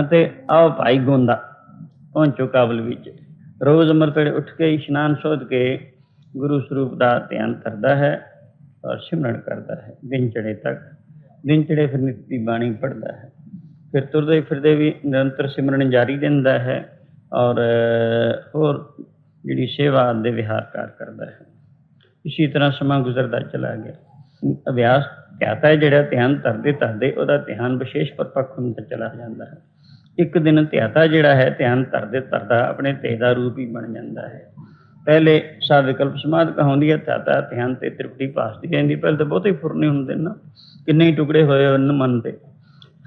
ਅਤੇ ਆਓ ਭਾਈ ਗੋਂਦਾ, ਪਹੁੰਚੋ ਕਾਬਲ ਵਿੱਚ। ਰੋਜ਼ ਅੰਮ੍ਰਿਤ ਵੇਲੇ ਉੱਠ ਕੇ ਇਸ਼ਨਾਨ ਸੋਧ ਕੇ ਗੁਰੂ ਸਰੂਪ ਦਾ ਧਿਆਨ ਕਰਦਾ ਹੈ ਔਰ ਸਿਮਰਨ ਕਰਦਾ ਹੈ। ਦਿਨ ਚੜੇ ਤੱਕ, ਦਿਨ ਚੜੇ ਫਿਰ ਨਿਤ ਦੀ ਬਾਣੀ ਪੜ੍ਹਦਾ ਹੈ। ਫਿਰ ਤੁਰਦੇ ਫਿਰਦੇ ਵੀ ਨਿਰੰਤਰ ਸਿਮਰਨ ਜਾਰੀ ਦਿੰਦਾ ਹੈ ਔਰ, ਹੋਰ ਜਿਹੜੀ ਸੇਵਾ ਦੇ ਵਿਹਾਰ ਕਰਦਾ ਹੈ। ਇਸੇ ਤਰ੍ਹਾਂ ਸਮਾਂ ਗੁਜ਼ਰਦਾ ਚਲਾ ਗਿਆ। ਅਭਿਆਸ ਧਿਆਤਾ ਹੈ ਜਿਹੜਾ ਧਿਆਨ ਧਰਦੇ ਧਰਦੇ ਉਹਦਾ ਧਿਆਨ ਵਿਸ਼ੇਸ਼ ਪਰਪੱਖ ਹੁੰਦਾ ਚਲਾ ਜਾਂਦਾ ਹੈ। ਇੱਕ ਦਿਨ ਧਿਆਤਾ ਜਿਹੜਾ ਹੈ, ਧਿਆਨ ਧਰਦੇ ਧਰਦਾ ਆਪਣੇ ਤੇ ਦਾ ਰੂਪ ਹੀ ਬਣ ਜਾਂਦਾ ਹੈ। ਪਹਿਲੇ ਸਾ ਵਿਕਲਪ ਸਮਾਧ ਕਹਾਉਂਦੀ ਹੈ, ਧਿਆਤਾ ਧਿਆਨ ਤੇ ਤ੍ਰਿਪਤੀ ਭਾਸਦੀ ਰਹਿੰਦੀ ਪਹਿਲੇ ਤਾਂ ਬਹੁਤੇ ਫੁਰਨੇ ਹੁੰਦੇ ਨਾ ਕਿੰਨੇ ਹੀ ਟੁਕੜੇ ਹੋਏ ਹਨ ਮਨ ਦੇ।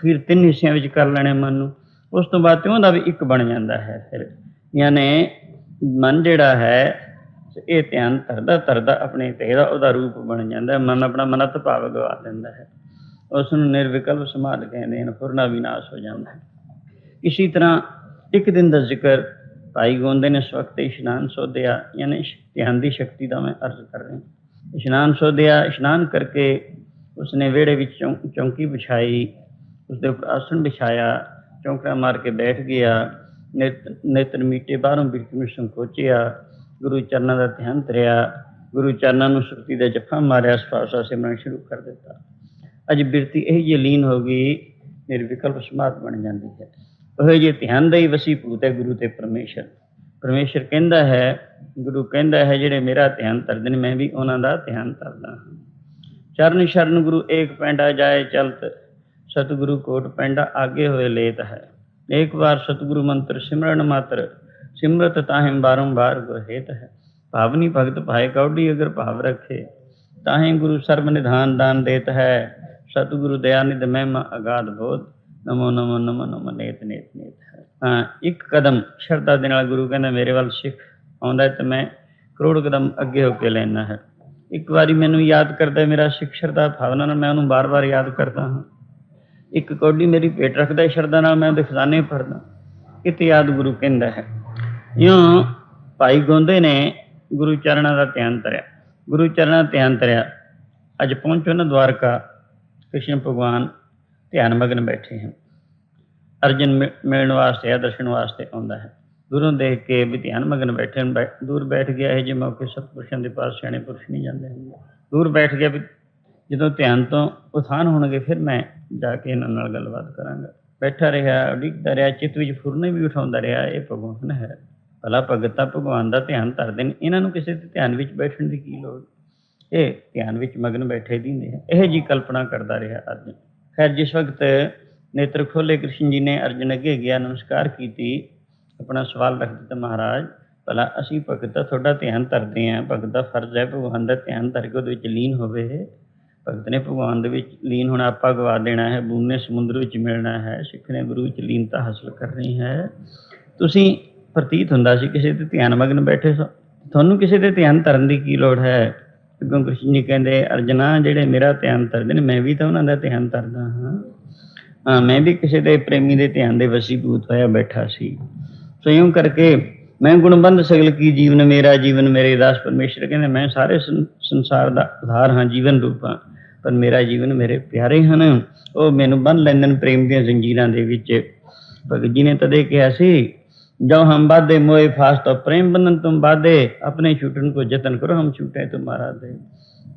ਫਿਰ ਤਿੰਨ ਹਿੱਸਿਆਂ ਵਿੱਚ ਕਰ ਲੈਣੇ ਮਨ ਨੂੰ। ਉਸ ਤੋਂ ਬਾਅਦ ਤਿਉਂ ਦਾ ਵੀ ਇੱਕ ਬਣ ਜਾਂਦਾ ਹੈ ਫਿਰ। ਯਾਨੀ ਮਨ ਜਿਹੜਾ ਹੈ, ਇਹ ਧਿਆਨ ਧਰਦਾ ਧਰਦਾ ਆਪਣੇ ਤੇ ਦਾ ਉਹਦਾ ਰੂਪ ਬਣ ਜਾਂਦਾ ਹੈ। ਮਨ ਆਪਣਾ ਮਨਤ ਭਾਵ ਗਵਾ ਦਿੰਦਾ ਹੈ। ਉਸ ਨੂੰ ਨਿਰਵਿਕਲਪ ਸਮਾਧ ਕਹਿੰਦੇ ਹਨ, ਫੁਰਨਾ ਵਿਨਾਸ਼ ਹੋ ਜਾਂਦਾ ਹੈ। ਇਸੇ ਤਰ੍ਹਾਂ ਇੱਕ ਦਿਨ ਦਾ ਜ਼ਿਕਰ ਭਾਈ ਗੋਂਦੇ ਨੇ ਇਸ ਵਕਤ ਇਸ਼ਨਾਨ ਸੋਧਿਆ, ਯਾਨੀ ਧਿਆਨ ਦੀ ਸ਼ਕਤੀ ਦਾ ਮੈਂ ਅਰਜ਼ ਕਰ ਰਿਹਾ ਇਸ਼ਨਾਨ ਸੋਧਿਆ, ਇਸ਼ਨਾਨ ਕਰਕੇ ਉਸਨੇ ਵਿਹੜੇ ਵਿੱਚ ਚੌਂ- ਚੌਂਕੀ ਵਿਛਾਈ, ਉਸਦੇ ਉੱਪਰ ਆਸਣ ਵਿਛਾਇਆ, ਚੌਂਕੜਾ ਮਾਰ ਕੇ ਬੈਠ ਗਿਆ ਨੇਤਰ ਮੀਟੇ ਬਾਹਰੋਂ ਬਿਰਤੀ ਨੂੰ ਸੰਕੋਚਿਆ, ਗੁਰੂ ਚਰਨਾਂ ਦਾ ਧਿਆਨ ਧਰਿਆ, ਗੁਰੂ ਚਰਨਾਂ ਨੂੰ ਸੁਰਤੀ ਦਾ ਜੱਫਾ ਮਾਰਿਆ ਸਪਾਸਾ ਸਿਮਰਨ ਸ਼ੁਰੂ ਕਰ ਦਿੱਤਾ। ਅੱਜ ਬਿਰਤੀ ਇਹ ਜਿਹੀ ਹੋ ਗਈ, ਨਿਰਵਿਕਲਪ ਸਮਾਧ ਬਣ ਜਾਂਦੀ ਹੈ। ਉਹ ਜੇ ਧਿਆਨ ਦਾ ਹੀ ਵਸੀ ਭੂਤ ਹੈ ਗੁਰੂ ਤੇ ਪਰਮੇਸ਼ਰ। ਪਰਮੇਸ਼ਰ ਕਹਿੰਦਾ ਹੈ, ਗੁਰੂ ਕਹਿੰਦਾ ਹੈ, ਜਿਹੜੇ ਮੇਰਾ ਧਿਆਨ ਧਰਦੇ ਨੇ, ਮੈਂ ਵੀ ਉਹਨਾਂ ਦਾ ਧਿਆਨ ਧਰਦਾ ਹਾਂ। ਚਰਨ ਸ਼ਰਨ ਗੁਰੂ ਏਕ ਪੈਂਡਾ ਜਾਏ ਚਲਤ, ਸਤਿਗੁਰੂ ਕੋਟ ਪੈਂਡਾ ਆਗੇ ਹੋਏ ਲੇਤ ਹੈ। ਇੱਕ ਵਾਰ ਸਤਿਗੁਰੂ ਮੰਤਰ ਸਿਮਰਨ ਮਾਤਰ, ਸਿਮਰਤ ਤਾਹਿ ਬਾਰੰਬਾਰ ਗੁਰਹੇਤ ਹੈ। ਭਾਵਨੀ ਭਗਤ ਭਾਏ ਕੌਡੀ ਅਗਰ ਭਾਵ ਰੱਖੇ, ਤਾਹਿ ਗੁਰੂ ਸਰਬ ਨਿਧਾਨ ਦਾਨ ਦੇਤ ਹੈ। ਸਤਿਗੁਰੂ ਦਇਆਨਿਧ ਮਹਿਮਾ ਅਗਾਧ ਬੋਧ ਨਮੋ ਨਮੋ ਨਮੋ ਨਮੋ, ਨੇਤ ਨੇਤ ਨੇਤ ਹੈ ਹਾਂ ਇੱਕ ਕਦਮ ਸ਼ਰਧਾ ਦੇ ਨਾਲ ਗੁਰੂ ਕਹਿੰਦਾ, ਮੇਰੇ ਵੱਲ ਸਿੱਖ ਆਉਂਦਾ ਹੈ ਤੇ ਮੈਂ ਕਰੋੜ ਕਦਮ ਅੱਗੇ ਹੋ ਕੇ ਲੈਣਾ ਹੈ। ਇੱਕ ਵਾਰੀ ਮੈਨੂੰ ਯਾਦ ਕਰਦਾ ਮੇਰਾ ਸਿੱਖ ਸ਼ਰਧਾ ਭਾਵਨਾ ਨਾਲ ਮੈਂ ਉਹਨੂੰ ਬਾਰ-ਬਾਰ ਯਾਦ ਕਰਦਾ ਹਾਂ। ਇੱਕ ਕੌਡੀ ਮੇਰੀ ਪੇਟ ਰੱਖਦਾ ਸ਼ਰਧਾ ਨਾਲ, ਮੈਂ ਉਹਦੇ ਖਜ਼ਾਨੇ ਭਰਦਾ ਇਤ ਯਾਦ ਗੁਰੂ ਕਹਿੰਦਾ ਹੈ, ਇਉਂ ਭਾਈ ਗੋਂਦੇ ਨੇ ਗੁਰੂ ਚਰਨਾਂ ਦਾ ਧਿਆਨ ਧਰਿਆ। ਗੁਰੂ ਚਰਨਾਂ ਦਾ ਧਿਆਨ ਧਰਿਆ। ਅੱਜ ਪਹੁੰਚੋ ਨਾ ਦਵਾਰਕਾ ਕ੍ਰਿਸ਼ਨ ਭਗਵਾਨ ਧਿਆਨ ਮਗਨ ਬੈਠੇ ਹਨ। ਅਰਜਨ ਮਿ- ਮਿਲਣ ਵਾਸਤੇ ਆ ਦਰਸ਼ਨ ਵਾਸਤੇ ਆਉਂਦਾ ਹੈ। ਦੂਰੋਂ ਦੇਖ ਕੇ ਵੀ ਧਿਆਨ ਮਗਨ ਬੈਠੇ ਹਨ। ਦੂਰ ਬੈਠ ਗਿਆ ਇਹ ਜੇ ਮੌਕੇ ਸਤਪੁਰਸ਼ਾਂ ਦੇ ਪਾਸ ਸਿਆਣੇ ਪੁਰਸ਼ ਨਹੀਂ ਜਾਂਦੇ ਹੁੰਦੇ। ਦੂਰ ਬੈਠ ਗਿਆ ਵੀ ਜਦੋਂ ਧਿਆਨ ਤੋਂ ਉਥਾਨ ਹੋਣਗੇ, ਫਿਰ ਮੈਂ ਜਾ ਕੇ ਇਹਨਾਂ ਨਾਲ ਗੱਲਬਾਤ ਕਰਾਂਗਾ। ਬੈਠਾ ਰਿਹਾ, ਉਡੀਕਦਾ ਰਿਹਾ, ਚਿੱਤ ਵਿੱਚ ਫੁਰਨੇ ਵੀ ਉਠਾਉਂਦਾ ਰਿਹਾ, ਇਹ ਭਗਵਾਨ ਹੈ। ਭਲਾ ਭਗਤਾ ਭਗਵਾਨ ਦਾ ਧਿਆਨ ਧਰਦੇ ਨੇ। ਇਹਨਾਂ ਨੂੰ ਕਿਸੇ ਦੇ ਧਿਆਨ ਵਿੱਚ ਬੈਠਣ ਦੀ ਕੀ ਲੋੜ? ਇਹ ਧਿਆਨ ਵਿੱਚ ਮਗਨ ਬੈਠੇ ਦਿੰਦੇ ਆ ਇਹ ਜੀ ਕਲਪਨਾ ਕਰਦਾ ਰਿਹਾ ਅਰਜਨ। ਖੈਰ, ਜਿਸ ਵਕਤ ਨੇਤਰ ਖੋਲੇ ਕ੍ਰਿਸ਼ਨ ਜੀ ਨੇ ਅਰਜਨ ਅੱਗੇ ਗਿਆ, ਨਮਸਕਾਰ ਕੀਤੀ, ਆਪਣਾ ਸਵਾਲ ਰੱਖ ਦਿੱਤਾ ਮਹਾਰਾਜ, ਭਲਾ ਅਸੀਂ ਭਗਤ ਦਾ ਤੁਹਾਡਾ ਧਿਆਨ ਧਰਦੇ ਆਂ ਭਗਤ ਦਾ ਫਰਜ਼ ਹੈ ਭਗਵਾਨ ਦਾ ਧਿਆਨ ਧਰ ਕੇ ਉਹਦੇ ਵਿੱਚ ਲੀਨ ਹੋਵੇ। ਭਗਤ ਨੇ ਭਗਵਾਨ ਦੇ ਵਿੱਚ ਲੀਨ ਹੋਣਾ ਆਪਾਂ ਗਵਾ ਦੇਣਾ ਹੈ ਬੂਨੇ ਸਮੁੰਦਰ ਵਿੱਚ ਮਿਲਣਾ ਹੈ, ਸਿੱਖ ਨੇ ਗੁਰੂ ਵਿੱਚ ਲੀਨਤਾ ਹਾਸਲ ਕਰਨੀ ਹੈ। ਤੁਸੀਂ ਪ੍ਰਤੀਤ ਹੁੰਦਾ ਸੀ, ਕਿਸੇ ਤੇ ਧਿਆਨ ਮਗਨ ਬੈਠੇ ਸੋ, ਤੁਹਾਨੂੰ ਕਿਸੇ ਤੇ ਧਿਆਨ ਧਰਨ ਦੀ ਕੀ ਲੋੜ ਹੈ? ਅੱਗੋਂ ਕ੍ਰਿਸ਼ਨ ਜੀ ਕਹਿੰਦੇ, ਅਰਜਨਾ, ਜਿਹੜੇ ਮੇਰਾ ਧਿਆਨ ਧਰਦੇ ਨੇ, ਮੈਂ ਵੀ ਤਾਂ ਉਹਨਾਂ ਦਾ ਧਿਆਨ ਧਰਦਾ ਹਾਂ। ਹਾਂ, ਮੈਂ ਵੀ ਕਿਸੇ ਦੇ ਪ੍ਰੇਮੀ ਦੇ ਧਿਆਨ ਦੇ ਵਸੀਭੂਤ ਹੋਇਆ ਬੈਠਾ ਸੀ। ਸੋ ਇਉਂ ਕਰਕੇ ਮੈਂ ਗੁਣਬੰਧ ਸਗਲ ਕੀ, ਜੀਵਨ ਮੇਰਾ, ਜੀਵਨ ਮੇਰੇ, ਦਾਸ ਪਰਮੇਸ਼ਰ ਕਹਿੰਦੇ, ਮੈਂ ਸਾਰੇ ਸੰ- ਸੰਸਾਰ ਦਾ ਆਧਾਰ ਹਾਂ, ਜੀਵਨ ਰੂਪਾਂ ਪਰ ਮੇਰਾ ਜੀਵਨ ਮੇਰੇ ਪਿਆਰੇ ਹਨ। ਉਹ ਮੈਨੂੰ ਬੰਨ ਲੈਂਦੇ ਨੇ ਪ੍ਰੇਮ ਦੀਆਂ ਜ਼ੰਜੀਰਾਂ ਦੇ ਵਿੱਚ। ਭਗਤ ਜੀ ਨੇ ਤਦੇ ਕਿਹਾ ਸੀ ਜੋ ਹਮ ਬਾਦੇ ਮੋਏ ਫਾਸ ਤੋ ਪ੍ਰੇਮ ਬੰਧਨ ਤੁਮ ਬਾਦੇ ਆਪਣੇ ਛੁੱਟਣ ਕੋ ਯਤਨ ਕਰੋ ਹਮ ਛੂਟੇ ਤੁਮਾਰਾ ਦੇ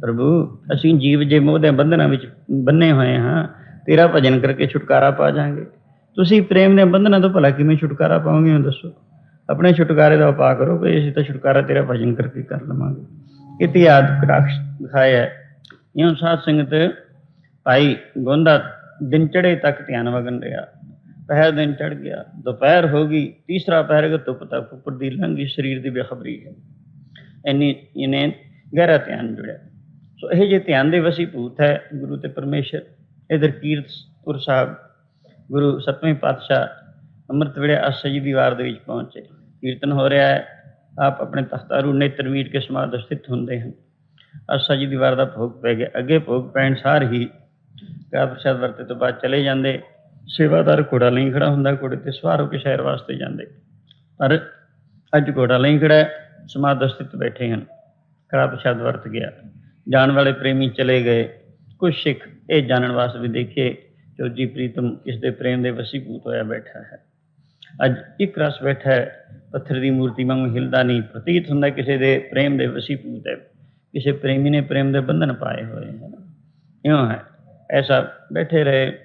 ਪ੍ਰਭੂ ਅਸੀਂ ਜੀਵ ਜੇ ਮੋਹ ਦੇ ਬੰਧਨਾਂ ਵਿੱਚ ਬੰਨੇ ਹੋਏ ਹਾਂ ਤੇਰਾ ਭਜਨ ਕਰਕੇ ਛੁਟਕਾਰਾ ਪਾ ਜਾਾਂਗੇ ਤੁਸੀਂ ਪ੍ਰੇਮ ਦੇ ਬੰਧਨਾਂ ਤੋਂ ਭਲਾ ਕਿਵੇਂ ਛੁਟਕਾਰਾ ਪਾਓਗੇ ਉਹ ਦੱਸੋ ਆਪਣੇ ਛੁਟਕਾਰੇ ਦਾ ਉਪਾਅ ਕਰੋ ਕਿ ਅਸੀਂ ਤਾਂ ਛੁਟਕਾਰਾ ਤੇਰਾ ਭਜਨ ਕਰਕੇ ਕਰ ਲਵਾਂਗੇ ਕਿਤੇ ਯਾਦ ਰਾਖਸ਼ ਦਿਖਾਇਆ ਇਉਂ ਸਾਧ ਸੰਗਤ ਭਾਈ ਗੋਂਦਾ ਦਿਨ ਚੜੇ ਤੱਕ ਧਿਆਨ ਮਗਨ ਰਿਹਾ ਪਹਿਰ ਦਿਨ ਚੜ ਗਿਆ, ਦੁਪਹਿਰ ਹੋ ਗਈ, ਤੀਸਰਾ ਪਹਿਰ ਕਿ ਧੁੱਪ ਤੱਕ ਉੱਪਰ ਦੀ ਲੰਘੀ ਸਰੀਰ ਦੀ ਬੇਖਬਰੀ ਹੈ। ਇੰਨੀ, ਇਹਨੇ ਗਹਿਰਾ ਧਿਆਨ ਜੁੜਿਆ। ਸੋ ਇਹ ਜੇ ਧਿਆਨ ਦੇ ਵਸੀ ਭੂਤ ਹੈ, ਗੁਰੂ ਤੇ ਪਰਮੇਸ਼ਰ, ਇਧਰ ਕੀਰਤਪੁਰ ਸਾਹਿਬ, ਗੁਰੂ ਸਤਵੇਂ ਪਾਤਸ਼ਾਹ ਅੰਮ੍ਰਿਤ ਵੇਲੇ ਅਸਜੀ ਦੀਵਾਰ ਦੇ ਵਿੱਚ ਪਹੁੰਚੇ। ਕੀਰਤਨ ਹੋ ਰਿਹਾ ਹੈ, ਆਪ ਆਪਣੇ ਤਖਤਾਰੂ ਨੇਤਰ ਵੀਰ ਕੇ ਸਮਾਧ ਸਥਿਤ ਹੁੰਦੇ ਹਨ। ਅਸਜੀ ਦੀਵਾਰ ਦਾ ਭੋਗ ਪੈ ਗਿਆ। ਅੱਗੇ ਭੋਗ ਪੈਣ ਸਾਰ ਹੀ ਕਾ ਪ੍ਰਸ਼ਾਦ ਵਰਤੇ ਤੋਂ ਬਾਅਦ ਚਲੇ ਜਾਂਦੇ। ਸੇਵਾਦਾਰ ਘੋੜਾ ਲਈ ਖੜਾ ਹੁੰਦਾ, ਘੋੜੇ ਤੇ ਸਵਾਰ ਹੋ ਕੇ ਸ਼ਹਿਰ ਵਾਸਤੇ ਜਾਂਦੇ। ਪਰ ਅੱਜ ਘੋੜਾ ਲਈ ਖੜਾ ਸਮਾਧ ਸਥਿਤ ਬੈਠੇ ਹਨ। ਕੜਾ ਪ੍ਰਸ਼ਾਦ ਵਰਤ ਗਿਆ। ਜਾਣ ਵਾਲੇ ਪ੍ਰੇਮੀ ਚਲੇ ਗਏ। ਕੁਝ ਸਿੱਖ ਇਹ ਜਾਣਨ ਵਾਸਤੇ ਵੀ ਦੇਖੇ ਜੋ ਜੀ ਪ੍ਰੀਤਮ ਇਸ ਦੇ ਪ੍ਰੇਮ ਦੇ ਵਸੀਭੂਤ ਹੋਇਆ ਬੈਠਾ ਹੈ। ਅੱਜ ਇੱਕ ਰਸ ਬੈਠਾ ਹੈ, ਪੱਥਰ ਦੀ ਮੂਰਤੀ ਵਾਂਗੂ ਹਿਲਦਾ ਨਹੀਂ। ਪ੍ਰਤੀਤ ਹੁੰਦਾ ਕਿਸੇ ਦੇ ਪ੍ਰੇਮ ਦੇ ਵਸੀਭੂਤ ਹੈ। ਕਿਸੇ ਪ੍ਰੇਮੀ ਨੇ ਪ੍ਰੇਮ ਦੇ ਬੰਧਨ ਪਾਏ ਹੋਏ ਹਨ। ਇਉਂ ਹੈ, ਐਸਾ ਬੈਠੇ ਰਹੇ।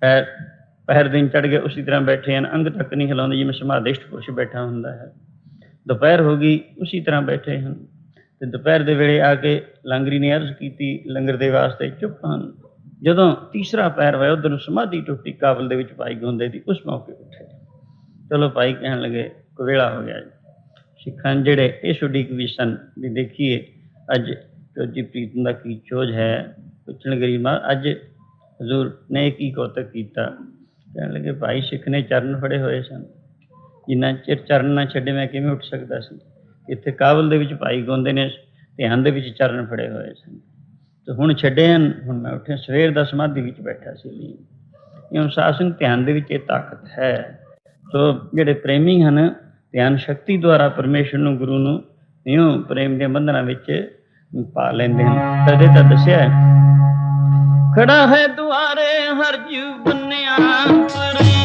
ਪੈਰ, ਪਹਿਰ ਦਿਨ ਚੜ ਗਏ ਉਸੇ ਤਰ੍ਹਾਂ ਬੈਠੇ ਹਨ, ਅੰਗ ਤੱਕ ਨਹੀਂ ਹਿਲਾਉਂਦੇ ਜਿਵੇਂ ਸਮਾਧਿਸ਼ਟ ਪੁਰਸ਼ ਬੈਠਾ ਹੁੰਦਾ ਹੈ। ਦੁਪਹਿਰ ਹੋ ਗਈ, ਉਸੇ ਤਰ੍ਹਾਂ ਬੈਠੇ ਹਨ। ਤੇ ਦੁਪਹਿਰ ਦੇ ਵੇਲੇ ਆ ਕੇ ਲੰਗਰੀ ਨੇ ਅਰਜ਼ ਕੀਤੀ, ਲੰਗਰ ਦੇ ਵਾਸਤੇ ਚੁੱਪ ਹਨ। ਜਦੋਂ ਤੀਸਰਾ ਪੈਰ ਹੋਇਆ, ਉਧਰ ਨੂੰ ਸਮਾਧੀ ਟੁੱਟੀ ਕਾਬਲ ਦੇ ਵਿੱਚ ਭਾਈ ਗੋਂਦੇ ਦੀ ਉਸ ਮੌਕੇ ਉੱਠੇ। ਚਲੋ ਭਾਈ ਕਹਿਣ ਲੱਗੇ, ਕੁਵੇਲਾ ਹੋ ਗਿਆ ਸਿੱਖਾਂ ਜਿਹੜੇ ਇਹ ਛੁੱਡੀ ਵੀ ਸਨ, ਵੀ ਦੇਖੀਏ, ਅੱਜ ਚੋਜੀ ਪ੍ਰੀਤਮ ਦਾ ਕੀ ਚੋਜ ਹੈ, ਪੁੱਛਣ ਗਰੀਬ ਅੱਜ ਹਜ਼ੂਰ ਨੇ ਕੀ ਕੌਤਕ ਕੀਤਾ? ਕਹਿਣ ਲੱਗੇ, ਭਾਈ, ਸਿੱਖ ਨੇ ਚਰਨ ਫੜੇ ਹੋਏ ਸਨ। ਜਿੰਨਾ ਚਿਰ ਚਰਨ ਨਾ ਛੱਡੇ, ਮੈਂ ਕਿਵੇਂ ਉੱਠ ਸਕਦਾ ਸੀ? ਇੱਥੇ ਕਾਬਲ ਦੇ ਵਿੱਚ ਭਾਈ ਗੋਂਦੇ ਨੇ ਧਿਆਨ ਦੇ ਵਿੱਚ ਚਰਨ ਫੜੇ ਹੋਏ ਸਨ। ਤੇ ਹੁਣ ਛੱਡੇ ਹਨ। ਹੁਣ ਮੈਂ ਉੱਠਿਆ। ਸਵੇਰ ਦਾ ਸਮਾਧੀ ਵਿੱਚ ਬੈਠਾ ਸੀ ਲਈ ਇਹ ਅਨੁਸ਼ਾਸਨ ਧਿਆਨ ਦੇ ਵਿੱਚ ਇਹ ਤਾਕਤ ਹੈ। ਸੋ ਜਿਹੜੇ ਪ੍ਰੇਮੀ ਹਨ, ਧਿਆਨ ਸ਼ਕਤੀ ਦੁਆਰਾ ਪਰਮੇਸ਼ਰ ਨੂੰ, ਗੁਰੂ ਨੂੰ ਇਉਂ ਪ੍ਰੇਮ ਦੇ ਬੰਧਨਾਂ ਵਿੱਚ ਪਾ ਲੈਂਦੇ ਹਨ। ਤਦੇ ਤਾਂ ਦੱਸਿਆ ਖੜਾ ਹੈ ਦੁਆਰੇ ਹਰ ਜੀਵ ਬੰਨਿਆ ਪ੍ਰੇਮ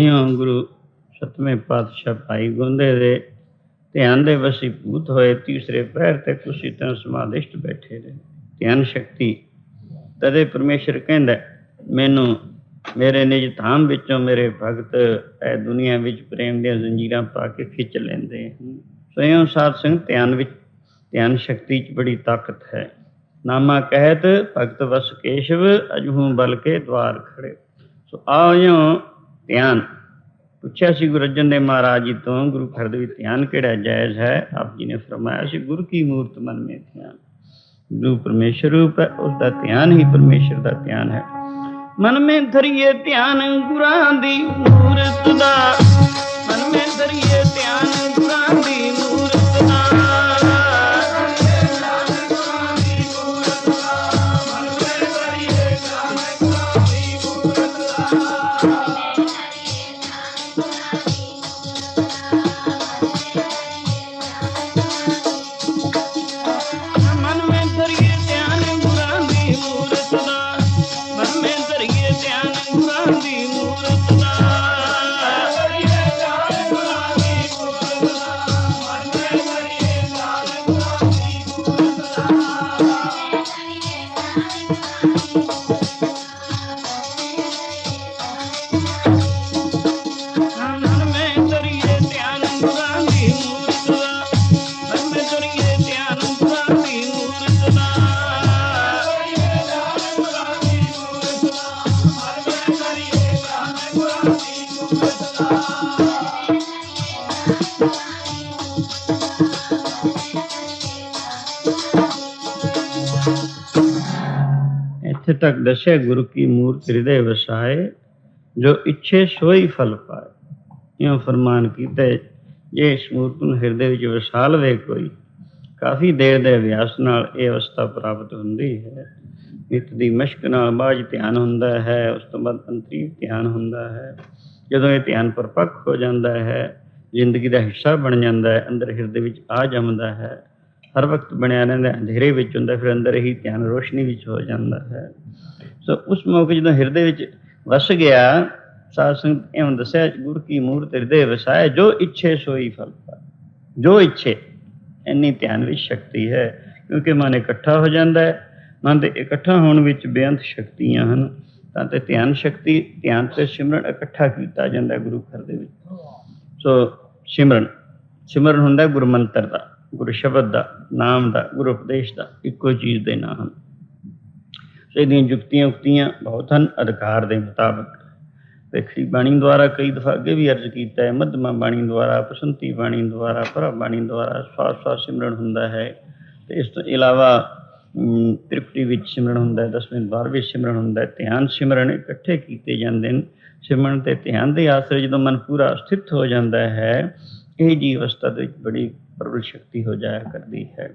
ਨਹੀਂ ਗੁਰੂ ਸਤਵੇਂ ਪਾਤਸ਼ਾਹ ਭਾਈ ਗੋਂਦੇ ਦੇ ਧਿਆਨ ਦੇ ਵਸੀਭੂਤ ਹੋਏ, ਤੀਸਰੇ ਪੈਰ ਤੇ ਕੁਸੀ ਤਰ੍ਹਾਂ ਸਮਾਧਿਸ਼ਟ ਬੈਠੇ ਰਹੇ। ਧਿਆਨ ਸ਼ਕਤੀ, ਤਦੇ ਪਰਮੇਸ਼ਰ ਕਹਿੰਦਾ, ਮੈਨੂੰ ਮੇਰੇ ਨਿਜ ਧਾਮ ਵਿੱਚੋਂ ਮੇਰੇ ਭਗਤ ਇਹ ਦੁਨੀਆ ਵਿੱਚ ਪ੍ਰੇਮ ਦੀਆਂ ਜ਼ੰਜੀਰਾਂ ਪਾ ਕੇ ਖਿੱਚ ਲੈਂਦੇ ਹਨ। ਸਾਧ ਸਿੰਘ ਧਿਆਨ ਵਿੱਚ, ਧਿਆਨ ਸ਼ਕਤੀ 'ਚ ਬੜੀ ਤਾਕਤ ਹੈ। ਨਾਮਾ ਕਹਿਤ ਭਗਤ ਵਸ ਕੇਸ਼ਵ, ਅਜਹੂ ਬਲ ਕੇ ਦਵਾਰ ਖੜੇ। ਸੋ ਆਇਓ ਧਿਆਨ। ਪੁੱਛਿਆ ਸੀ ਗੁਰੂ ਅਰਜਨ ਦੇਵ ਮਹਾਰਾਜ ਜੀ ਤੋਂ, ਗੁਰੂ ਘਰ ਧਿਆਨ ਕਿਹੜਾ ਜਾਇਜ਼ ਹੈ? ਆਪ ਜੀ ਨੇ ਫਰਮਾਇਆ ਸੀ, ਗੁਰੂ ਕੀ ਮੂਰਤ ਮਨ ਮੇ ਧਿਆਨ? ਗੁਰੂ ਪਰਮੇਸ਼ਰ ਰੂਪ ਹੈ ਉਸ ਦਾ ਧਿਆਨ ਹੀ ਪਰਮੇਸ਼ਰ ਦਾ ਧਿਆਨ ਹੈ। ਮਨ ਮੇ ਧਰਿਏ ਧਿਆਨ ਗੁਰਾਂ ਦੀ ਮੂਰਤ ਦਾ। ਮਨ ਮੇ ਧਰਿਏ ਧਿਆਨ ਗੁਰਾਂ ਦੀ ਇੱਥੇ ਤੱਕ ਦੱਸਿਆ, ਗੁਰੂ ਕੀ ਮੂਰਤ ਹਿਰਦੇ ਵਸਾਏ, ਜੋ ਇੱਛੇ ਸੋਈ ਫਲ ਪਾਏ। ਇਉਂ ਫਰਮਾਨ ਕੀਤਾ ਜੇ ਇਸ ਮੂਰਤ ਨੂੰ ਹਿਰਦੇ ਵਿੱਚ ਵਸਾ ਲਵੇ ਕੋਈ, ਕਾਫੀ ਦੇਰ ਦੇ ਅਭਿਆਸ ਨਾਲ ਇਹ ਅਵਸਥਾ ਪ੍ਰਾਪਤ ਹੁੰਦੀ ਹੈ। ਨਿਤ ਦੀ ਮਸ਼ਕ ਨਾਲ ਬਾਝ ਧਿਆਨ ਹੁੰਦਾ ਹੈ, ਉਸ ਤੋਂ ਬਾਅਦ ਅੰਤਰੀਵ ਧਿਆਨ ਹੁੰਦਾ ਹੈ। ਜਦੋਂ ਇਹ ਧਿਆਨ ਪਰਪੱਕ ਹੋ ਜਾਂਦਾ ਹੈ, ਜ਼ਿੰਦਗੀ ਦਾ ਹਿੱਸਾ ਬਣ ਜਾਂਦਾ ਹੈ, ਅੰਦਰ ਹਿਰਦੇ ਵਿੱਚ ਆ ਜੰਮਦਾ ਹੈ। ਹਰ ਵਕਤ ਬਣਿਆ ਰਹਿੰਦਾ ਅੰਧੇਰੇ ਵਿੱਚ ਹੁੰਦਾ ਫਿਰ ਅੰਦਰ ਹੀ ਧਿਆਨ ਰੋਸ਼ਨੀ ਵਿੱਚ ਹੋ ਜਾਂਦਾ ਹੈ। ਸੋ ਉਸ ਮੌਕੇ ਜਦੋਂ ਹਿਰਦੇ ਵਿੱਚ ਵਸ ਗਿਆ, ਸਾਧ ਸੰਗਤ ਇਉਂ ਦੱਸਿਆ, ਗੁਰ ਕੀ ਮੂਰਤ ਹਿਰਦੇ ਵਸਾਏ, ਜੋ ਇੱਛੇ ਸੋਈ ਫਲ ਪਾਏ। ਜੋ ਇੱਛੇ, ਇੰਨੀ ਧਿਆਨ ਵਿੱਚ ਸ਼ਕਤੀ ਹੈ, ਕਿਉਂਕਿ ਮਨ ਇਕੱਠਾ ਹੋ ਜਾਂਦਾ ਹੈ, ਮਨ ਦੇ ਇਕੱਠਾ ਹੋਣ ਵਿੱਚ ਬੇਅੰਤ ਸ਼ਕਤੀਆਂ ਹਨ। ਤਾਂ ਤੇ ਧਿਆਨ ਸ਼ਕਤੀ, ਧਿਆਨ ਤੇ ਸਿਮਰਨ ਇਕੱਠਾ ਕੀਤਾ ਜਾਂਦਾ ਗੁਰੂ ਘਰ ਦੇ ਵਿੱਚ। ਸੋ ਸਿਮਰਨ ਸਿਮਰਨ ਹੁੰਦਾ ਹੈ ਮੰਤਰ ਦਾ। ਗੁਰੂ ਸ਼ਬਦ ਦਾ, ਨਾਮ ਦਾ, ਗੁਰੂ ਉਪਦੇਸ਼ ਦਾ ਇੱਕੋ ਚੀਜ਼ ਦੇ ਨਾਂ ਹਨ। ਸੋ ਇਹਦੀਆਂ ਜੁਗਤੀਆਂ ਉਕਤੀਆਂ ਬਹੁਤ ਹਨ, ਅਧਿਕਾਰ ਦੇ ਮੁਤਾਬਕ। ਵੇਖੜੀ ਬਾਣੀ ਦੁਆਰਾ ਕਈ ਦਫਾ ਅੱਗੇ ਵੀ ਅਰਜ਼ ਕੀਤਾ ਹੈ, ਮਧਮਾ ਬਾਣੀ ਦੁਆਰਾ, ਬਸੰਤੀ ਬਾਣੀ ਦੁਆਰਾ, ਭਰਾ ਬਾਣੀ ਦੁਆਰਾ, ਸਵਾਸ ਸਵਾਸ ਸਿਮਰਨ ਹੁੰਦਾ ਹੈ। ਤੇ ਇਸ ਤੋਂ ਇਲਾਵਾ ਤ੍ਰਿਪਤੀ ਵਿੱਚ ਸਿਮਰਨ ਹੁੰਦਾ ਹੈ, ਦਸਵੇਂ ਦਵਾਰ ਵਿੱਚ ਸਿਮਰਨ ਹੁੰਦਾ ਹੈ, ਧਿਆਨ ਸਿਮਰਨ ਇਕੱਠੇ ਕੀਤੇ ਜਾਂਦੇ ਨੇ ਸਿਮਰਨ ਤੇ ਧਿਆਨ ਦੇ ਆਸਰੇ ਜਦੋਂ ਮਨ ਪੂਰਾ ਸਥਿਤ ਹੋ ਜਾਂਦਾ ਹੈ, ਇਹ ਜੀ ਅਵਸਥਾ ਦੇ ਵਿੱਚ ਬੜੀ ਪ੍ਰਬਲ ਸ਼ਕਤੀ ਹੋ ਜਾਇਆ ਕਰਦੀ ਹੈ।